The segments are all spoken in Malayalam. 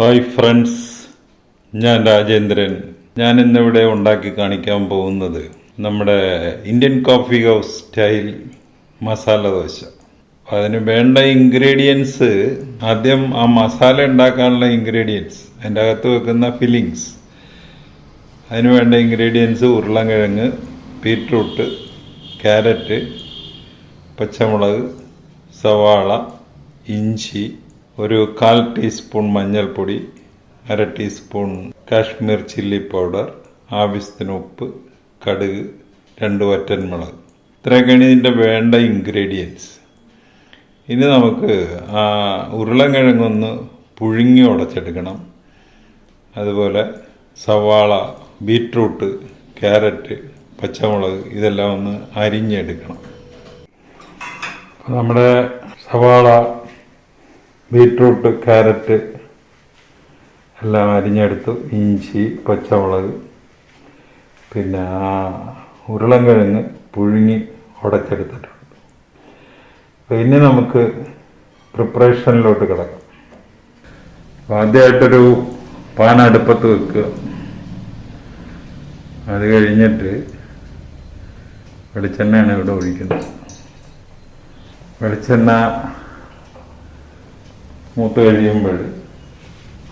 ഹായ് ഫ്രണ്ട്സ് ഞാൻ രാജേന്ദ്രൻ. ഞാൻ ഇന്നിവിടെ ഉണ്ടാക്കി കാണിക്കാൻ പോകുന്നത് നമ്മുടെ Indian coffee house style masala dosa. അതിന് വേണ്ട ഇൻഗ്രീഡിയൻസ് ആദ്യം ആ മസാല ഉണ്ടാക്കാനുള്ള ഇൻഗ്രീഡിയൻസ് അതിന്റെ അകത്ത് വെക്കുന്ന ഫില്ലിങ്സ് അതിന് വേണ്ട ഇൻഗ്രീഡിയൻസ് ഉരുളൻകിഴങ്ങ് ബീറ്റ്റൂട്ട് ക്യാരറ്റ് പച്ചമുളക് സവാള ഇഞ്ചി ഒരു കാൽ ടീസ്പൂൺ മഞ്ഞൾപ്പൊടി അര ടീസ്പൂൺ കാശ്മീർ ചില്ലി പൗഡർ ആവശ്യത്തിന് ഉപ്പ് കടുക് രണ്ട് വറ്റൻമുളക് ഇത്രയൊക്കെയാണ് ഇതിന്റെ വേണ്ട ഇൻഗ്രീഡിയൻസ് ഇനി നമുക്ക് ആ ഉരുളൻകിഴങ്ങൊന്ന് പുഴുങ്ങി ഉടച്ചെടുക്കണം. അതുപോലെ സവാള ബീട്രൂട്ട് ക്യാരറ്റ് പച്ചമുളക് ഇതെല്ലാം ഒന്ന് അരിഞ്ഞെടുക്കണം. നമ്മുടെ സവാള ബീറ്റ്റൂട്ട് ക്യാരറ്റ് എല്ലാം അരിഞ്ഞെടുത്തു. ഇഞ്ചി പച്ചമുളക് പിന്നെ ആ ഉരുളൻകിഴങ്ങ് പുഴുങ്ങി ഉടച്ചെടുത്തിട്ടുണ്ട്. അപ്പോൾ ഇനി നമുക്ക് പ്രിപ്പറേഷനിലോട്ട് കിടക്കാം. ആദ്യമായിട്ടൊരു പാൻ അടുപ്പത്ത് വെക്കുക. അത് കഴിഞ്ഞിട്ട് വെളിച്ചെണ്ണയാണ് ഇവിടെ ഒഴിക്കുന്നത്. വെളിച്ചെണ്ണ മൂത്ത് കഴിയുമ്പോൾ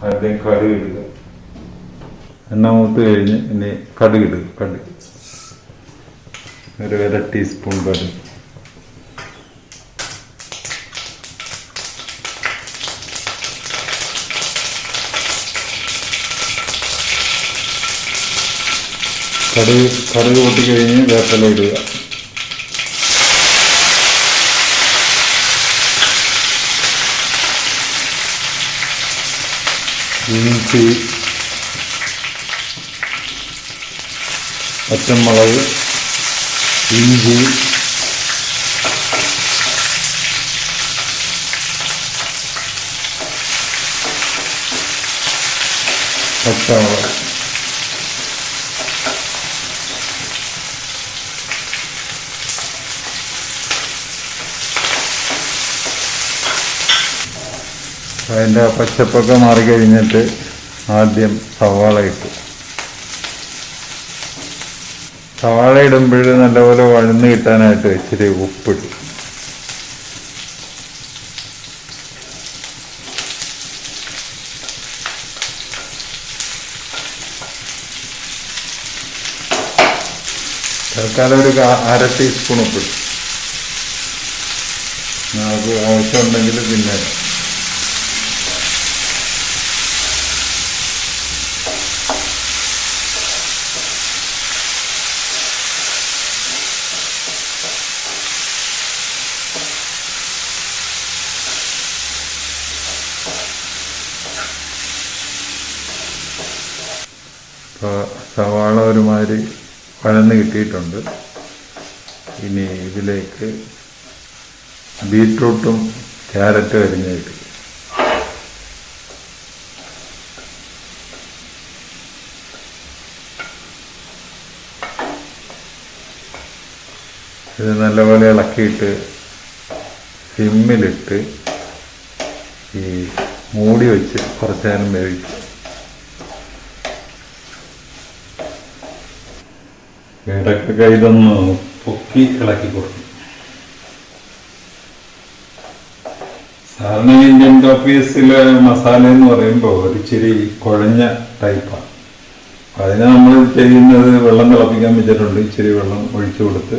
ആദ്യം കടുക് ഇടുക. എണ്ണ മൂത്ത് കഴിഞ്ഞ് ഇനി കടുക് ഇടുക കടുക് ഒരു അര ടീസ്പൂൺ കടുക് കടുക് കടുക് പൊട്ടിക്കഴിഞ്ഞ് വേപ്പില ഇടുക. ഇഞ്ചി പച്ചമുളക് ഇഞ്ചി പച്ചമുളക് അതിന്റെ പച്ചപ്പൊക്കെ മാറിക്കഴിഞ്ഞിട്ട് ആദ്യം സവാള ഇട്ടു. സവാള ഇടുമ്പോൾ നല്ലപോലെ വഴന്ന് കിട്ടാനായിട്ട് ഇച്ചിരി ഉപ്പിട്ടു. തൽക്കാലം ഒരു അര ടീസ്പൂൺ ഉപ്പിട്ടു. നമുക്ക് ആവശ്യമുണ്ടെങ്കിൽ പിന്നെ സവാള ഒരുമാതിരി വഴന്ന് കിട്ടിയിട്ടുണ്ട്. ഇനി ഇതിലേക്ക് ബീറ്റ്റൂട്ടും ക്യാരറ്റും അരിഞ്ഞ് കിട്ടി. ഇത് നല്ലപോലെ ഇളക്കിയിട്ട് സിമ്മിലിട്ട് ഈ മൂടി വെച്ച് കുറച്ച് നേരം വേവിക്കും ഇടയ്ക്കൊക്കെ ഇതൊന്ന് പൊക്കി ഇളക്കി കൊടുക്കും. സാധാരണ ഇന്ത്യൻ കോഫീസിലെ മസാല എന്ന് പറയുമ്പോൾ ചിരി കുഴഞ്ഞ ടൈപ്പാണ് അതിന് നമ്മൾ ചെയ്യുന്നത് വെള്ളം തിളപ്പിക്കാൻ വെച്ചിട്ടുണ്ട്. ഇച്ചിരി വെള്ളം ഒഴിച്ചു കൊടുത്ത്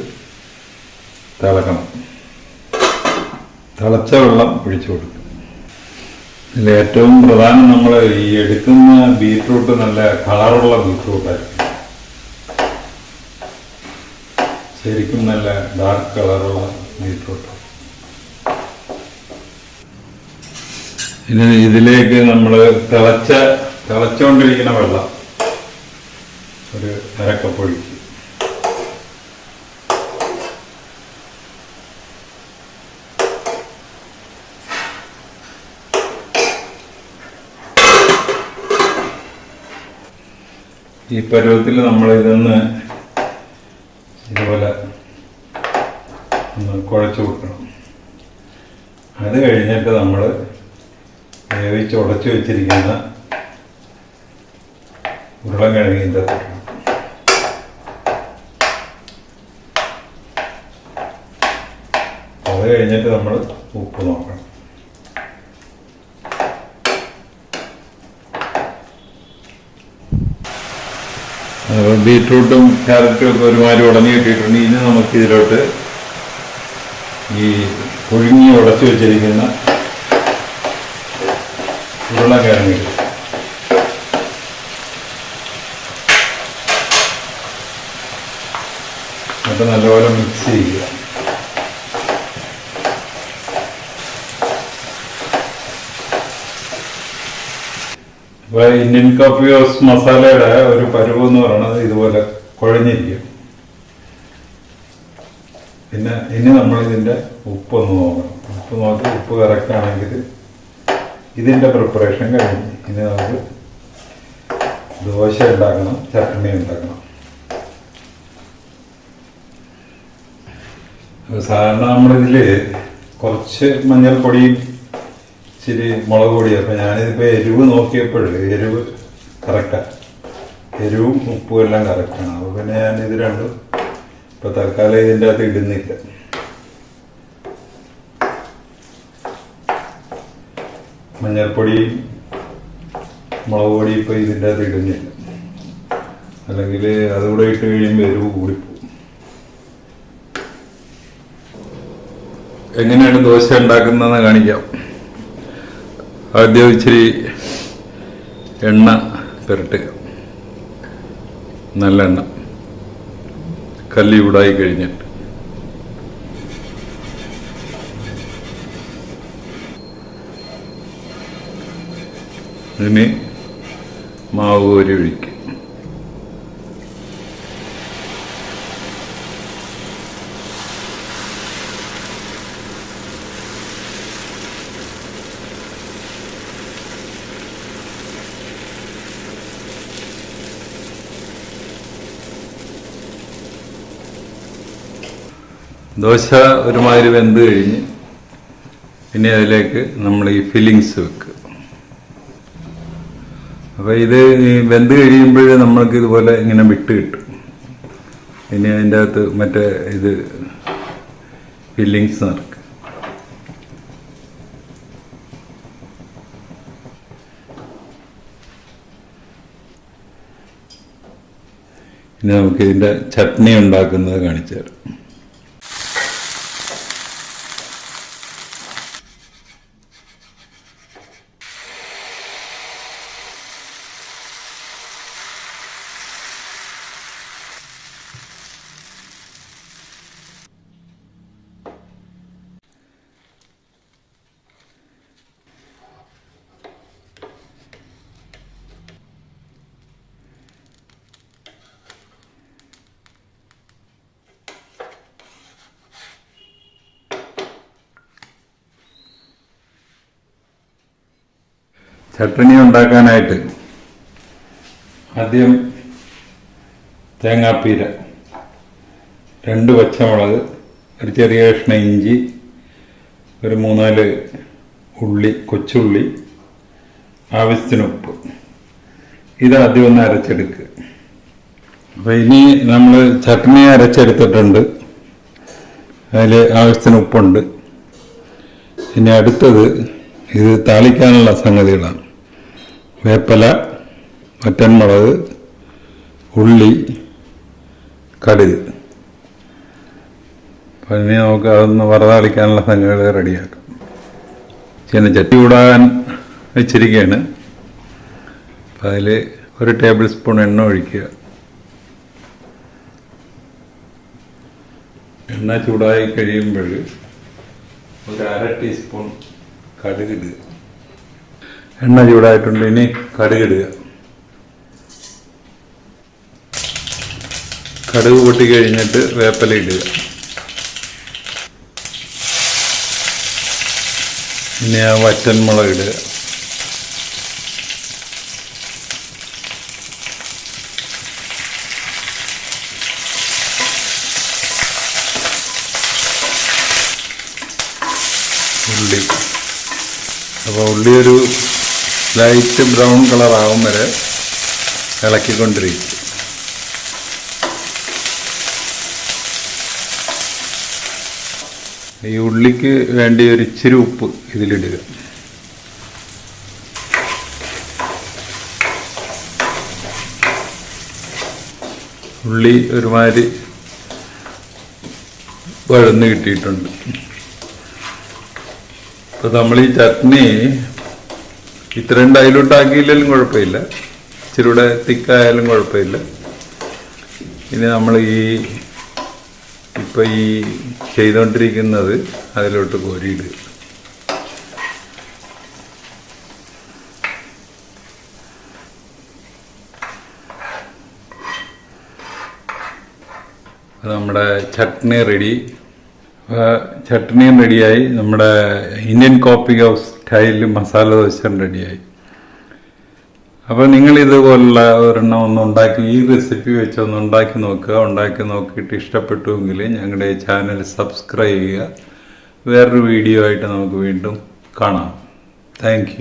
തിളക്കണം. തിളച്ച വെള്ളം ഒഴിച്ചു കൊടുക്കും. ഇതിൽ ഏറ്റവും പ്രധാനം നമ്മൾ ഈ എടുക്കുന്ന ബീറ്റ്റൂട്ട് നല്ല കളറുള്ള ബീറ്റ്റൂട്ടായിരിക്കും ശരിക്കും നല്ല ഡാർക്ക് കളറുള്ള ബീട്രൂട്ട് ഇനി ഇതിലേക്ക് നമ്മൾ തിളച്ച തിളച്ചുകൊണ്ടിരിക്കുന്ന വെള്ളം ഒരു അരക്കപ്പ് ഒഴിക്കും ഈ പരുവത്തിൽ നമ്മൾ ഇതൊന്ന് ഇതുപോലെ ഒന്ന് കുഴച്ച് കൊടുക്കണം അത് കഴിഞ്ഞിട്ട് നമ്മൾ വേവിച്ച് ഉടച്ചു വെച്ചിരിക്കുന്ന ഉരുളക്കിഴങ്ങിന്റെ അത് കഴിഞ്ഞിട്ട് നമ്മൾ ഉപ്പ് നോക്കണം. അപ്പോൾ ബീട്രൂട്ടും ക്യാരറ്റും ഒക്കെ ഒരുമാതിരി ഉടഞ്ഞു കിട്ടിയിട്ടുണ്ട്. ഇനി നമുക്ക് ഇതിലോട്ട് ഈ പുഴുങ്ങി ഉടച്ചു വെച്ചിരിക്കുന്ന ഉരുളക്കിഴങ്ങ്. എന്നിട്ട് നല്ലപോലെ മിക്സ് ചെയ്യുക അപ്പൊ ഇന്ത്യൻ കോഫി ഹൗസ് മസാലയുടെ ഒരു പരുവ് എന്ന് പറയുന്നത് ഇതുപോലെ കുഴഞ്ഞിരിക്കും പിന്നെ ഇനി നമ്മൾ ഇതിന്റെ ഉപ്പ് ഒന്ന് നോക്കണം. ഉപ്പ് നോക്കി ഉപ്പ് കറക്റ്റ് ആണെങ്കിൽ ഇതിന്റെ പ്രിപ്പറേഷൻ കഴിഞ്ഞു ഇനി നമുക്ക് ദോശ ഉണ്ടാക്കണം ചട്നി ഉണ്ടാക്കണം. സാധാരണ നമ്മളിതിൽ കുറച്ച് മഞ്ഞൾപ്പൊടിയും ഇച്ചിരി മുളക് പൊടിയും അപ്പം ഞാനിതിപ്പോൾ എരിവ് നോക്കിയപ്പോൾ എരിവ് കറക്റ്റാണ് എരിവും ഉപ്പും എല്ലാം കറക്റ്റാണ് അപ്പോൾ പിന്നെ ഞാനിത് രണ്ടും ഇപ്പോൾ തൽക്കാലം ഇതിന്റെ അകത്ത് ഇടുന്നില്ല. മഞ്ഞൾപ്പൊടിയും മുളക് പൊടിയും ഇപ്പോൾ ഇതിന്റെ അകത്ത് ഇടുന്നില്ല. അല്ലെങ്കിൽ അതുകൂടെ ഇട്ട് കഴിയുമ്പോൾ എരിവ് കൂടിപ്പോകും എങ്ങനെയാണ് ദോശ ഉണ്ടാക്കുന്നതെന്ന് കാണിക്കാം. ആദ്യം ഇച്ചിരി എണ്ണ പുരട്ടുക. നല്ലെണ്ണ കല്ലി ചൂടായി കഴിഞ്ഞിട്ട്. ഇനി മാവ് കോരി ഒഴിക്കുക ദോശ ഒരുമാതിരി വെന്ത് കഴിഞ്ഞ് പിന്നെ അതിലേക്ക് നമ്മൾ ഈ ഫില്ലിങ്സ് വെക്കുക അപ്പോൾ ഇത് വെന്ത് കഴിയുമ്പോൾ നമ്മൾക്ക് ഇതുപോലെ ഇങ്ങനെ വിട്ട് കിട്ടും. ഇനി അതിന്റെ അകത്ത് മറ്റേ ഇത് ഫില്ലിങ്സ് നിറക്കുക ഇനി നമുക്ക് ഇതിന്റെ ചട്നി ഉണ്ടാക്കുന്നത് കാണിച്ചു തരാം. ചട്ടണി ഉണ്ടാക്കാനായിട്ട് ആദ്യം തേങ്ങാപ്പീര രണ്ട് പച്ചമുളക് ഒരു ചെറിയ കഷ്ണ ഇഞ്ചി ഒരു മൂന്നാൽ ഉള്ളി കൊച്ചുള്ളി ആവശ്യത്തിന് ഉപ്പ്. ഇത് ആദ്യം ഒന്ന് അരച്ചെടുക്കുക അപ്പോൾ ഇനി നമ്മൾ ചട്നി അരച്ചെടുത്തിട്ടുണ്ട്. അതിൽ ആവശ്യത്തിന് ഉപ്പുണ്ട്. ഇനി അടുത്തത് ഇത് താളിക്കാനുള്ള സംഗതികളാണ്. വേപ്പല മറ്റന്മുളക് ഉള്ളി കടുക്. ഇനി നമുക്ക് അതൊന്ന് വറുതാളിക്കാനുള്ള സംഗതികൾ റെഡിയാക്കാം. പിന്നെ ചട്ടി കൂടാൻ വെച്ചിരിക്കുകയാണ്. അപ്പം അതിൽ ഒരു ടേബിൾ സ്പൂൺ എണ്ണ ഒഴിക്കുക. എണ്ണ ചൂടായി കഴിയുമ്പോൾ ഒരു അര ടീസ്പൂൺ കടുകിടുക എണ്ണ ചൂടായിട്ടുണ്ട്. ഇനി കടുകിടുക കടുക് പൊട്ടി കഴിഞ്ഞിട്ട് വേപ്പല ഇടുക. ഇനി ആ വറ്റൻമുളക് ഇടുക. ഉള്ളി. അപ്പോൾ ഉള്ളി ഒരു ലൈറ്റ് ബ്രൗൺ കളർ ആവും വരെ ഇളക്കിക്കൊണ്ടിരിക്കും. ഈ ഉള്ളിക്ക് വേണ്ടി ഒരു ഇച്ചിരി ഉപ്പ് ഇതിലിടുക. ഉള്ളി ഒരുമാതിരി വഴന്ന് കിട്ടിയിട്ടുണ്ട്. ഇപ്പൊ നമ്മൾ ഈ ചട്നി ഇത്രയും ഡൈലൂട്ട് ആക്കിയില്ലെങ്കിലും കുഴപ്പമില്ല. ഇച്ചിരി കൂടെ തിക്കായാലും കുഴപ്പമില്ല. ഇനി നമ്മൾ ഈ ഇപ്പം ഈ ചെയ്തുകൊണ്ടിരിക്കുന്നത് അതിലോട്ട് കോരിയിടുക. നമ്മുടെ ചട്നി റെഡി. ചട്നിയും റെഡിയായി. നമ്മുടെ ഇന്ത്യൻ കോപ്പി ഹൗസ് സ്റ്റൈലിൽ മസാല ദോശ റെഡിയായി. അപ്പോൾ നിങ്ങൾ ഇതുപോലുള്ള ഒരെണ്ണം ഒന്ന് ഉണ്ടാക്കി ഈ റെസിപ്പി വെച്ച് ഒന്ന് ഉണ്ടാക്കി നോക്കുക. ഉണ്ടാക്കി നോക്കിയിട്ട് ഇഷ്ടപ്പെട്ടുവെങ്കിൽ ഞങ്ങളുടെ ചാനൽ സബ്സ്ക്രൈബ് ചെയ്യുക. വേറൊരു വീഡിയോ ആയിട്ട് നമുക്ക് വീണ്ടും കാണാം. താങ്ക്